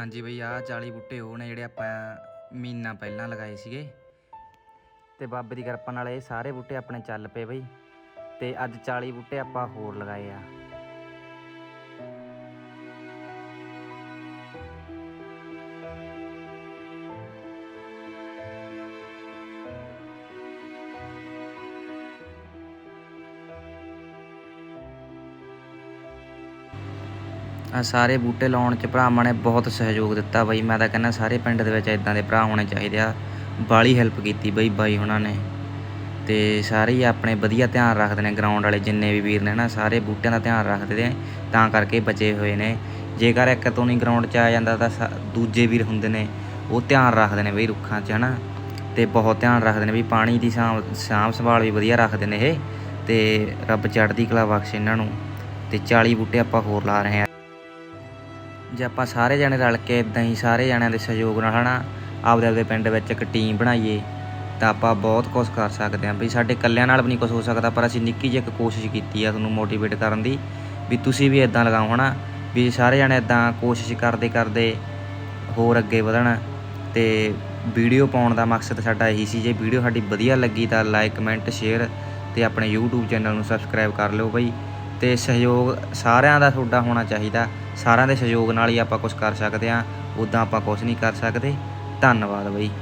ਹਾਂਜੀ ਬਈ, ਆਹ 40 ਬੂਟੇ ਉਹ ਨੇ ਜਿਹੜੇ ਆਪਾਂ ਮਹੀਨਾ ਪਹਿਲਾਂ ਲਗਾਏ ਸੀਗੇ। ਤੇ ਬਾਬੇ ਦੀ ਕਿਰਪਾ ਨਾਲ ਇਹ ਸਾਰੇ ਬੂਟੇ ਆਪਣੇ ਚੱਲ ਪਏ ਬਈ। ਤੇ ਅੱਜ 40 ਬੂਟੇ ਆਪਾਂ ਹੋਰ ਲਗਾਏ ਆ। ਆ ਸਾਰੇ ਬੂਟੇ ਲਾਉਣ ਚ ਭਰਾਵਾਂ ਨੇ ਬਹੁਤ ਸਹਿਯੋਗ ਦਿੱਤਾ ਬਈ। ਮੈਂ ਤਾਂ ਕਹਿੰਦਾ ਸਾਰੇ ਪਿੰਡ ਦੇ ਵਿੱਚ ਇਦਾਂ ਦੇ ਭਰਾ ਹੋਣੇ ਚਾਹੀਦੇ ਆ। ਬਾਲੀ ਹੈਲਪ ਕੀਤੀ ਬਈ ਬਾਈ ਉਹਨਾਂ ਨੇ। ਤੇ ਸਾਰੇ ਹੀ ਆਪਣੇ ਵਧੀਆ ਧਿਆਨ ਰੱਖਦੇ ਨੇ ਗਰਾਊਂਡ ਵਾਲੇ ਜਿੰਨੇ ਵੀ ਵੀਰ ਨੇ ਨਾ ਸਾਰੇ ਬੂਟਿਆਂ ਦਾ ਧਿਆਨ ਰੱਖਦੇ ਨੇ, ਤਾਂ ਕਰਕੇ ਬਚੇ ਹੋਏ ਨੇ। ਜੇਕਰ ਇੱਕ ਤੋਂ ਨਹੀਂ ਗਰਾਊਂਡ 'ਚ ਆ ਜਾਂਦਾ ਤਾਂ ਸਾ- ਦੂਜੇ ਵੀਰ ਹੁੰਦੇ ਨੇ, ਉਹ ਧਿਆਨ ਰੱਖਦੇ ਨੇ ਬਈ ਰੁੱਖਾਂ 'ਚ ਹਨਾ। ਤੇ ਬਹੁਤ ਧਿਆਨ ਰੱਖਦੇ ਨੇ ਵੀ ਪਾਣੀ ਦੀ ਸਾਂਭ ਸਾਂਭ ਸੰਭਾਲ ਵੀ ਵਧੀਆ ਰੱਖਦੇ ਨੇ ਇਹ। ਤੇ ਰੱਬ ਚੜ੍ਹਦੀ ਕਲਾ ਬਖਸ਼ ਇਹਨਾਂ ਨੂੰ। ਤੇ 40 ਬੂਟੇ ਆਪਾਂ ਹੋਰ ਲਾ ਰਹੇ ਹਾਂ ਜੇ ਆਪਾਂ ਸਾਰੇ ਜਣੇ ਰਲ ਕੇ ਇਦਾਂ ਹੀ ਸਾਰੇ ਜਣਿਆਂ ਦੇ ਸਹਿਯੋਗ ਨਾਲ ਹਨਾ, ਆਪਦੇ ਆਪਦੇ ਪਿੰਡ ਵਿੱਚ ਇੱਕ ਟੀਮ ਬਣਾਈਏ, ਤਾਂ ਆਪਾਂ ਬਹੁਤ ਕੁਝ ਕਰ ਸਕਦੇ ਹਾਂ। ਵੀ ਸਾਡੇ ਇਕੱਲਿਆਂ ਨਾਲ ਵੀ ਨਹੀਂ ਕੁਝ ਹੋ ਸਕਦਾ, ਪਰ ਅਸੀਂ ਨਿੱਕੀ ਜਿਹੀ ਇੱਕ ਕੋਸ਼ਿਸ਼ ਕੀਤੀ ਆ ਤੁਹਾਨੂੰ ਮੋਟੀਵੇਟ ਕਰਨ ਦੀ, ਵੀ ਤੁਸੀਂ ਵੀ ਇਦਾਂ ਲਗਾਓ ਹਨਾ, ਵੀ ਸਾਰੇ ਜਣੇ ਇਦਾਂ ਕੋਸ਼ਿਸ਼ ਕਰਦੇ ਕਰਦੇ ਹੋਰ ਅੱਗੇ ਵਧਣ ਤੇ ਵੀਡੀਓ ਪਾਉਣ ਦਾ ਮਕਸਦ ਸਾਡਾ ਇਹੀ ਸੀ, ਜੇ ਵੀਡੀਓ ਸਾਡੀ ਵਧੀਆ ਲੱਗੀ ਤਾਂ ਲਾਈਕ ਕਮੈਂਟ ਸ਼ੇਅਰ ਤੇ ਆਪਣੇ YouTube ਚੈਨਲ ਨੂੰ ਸਬਸਕ੍ਰਾਈਬ ਕਰ ਲਿਓ ਬਈ ਤੇ ਸਹਿਯੋਗ ਸਾਰਿਆਂ ਦਾ ਤੁਹਾਡਾ ਹੋਣਾ ਚਾਹੀਦਾ। ਸਾਰਿਆਂ ਦੇ ਸਹਿਯੋਗ ਨਾਲ ਹੀ ਆਪਾਂ ਕੁਝ ਕਰ ਸਕਦੇ ਹਾਂ। ਉਦਾਂ ਆਪਾਂ ਕੁਝ ਨਹੀਂ ਕਰ ਸਕਦੇ। ਧੰਨਵਾਦ ਬਈ।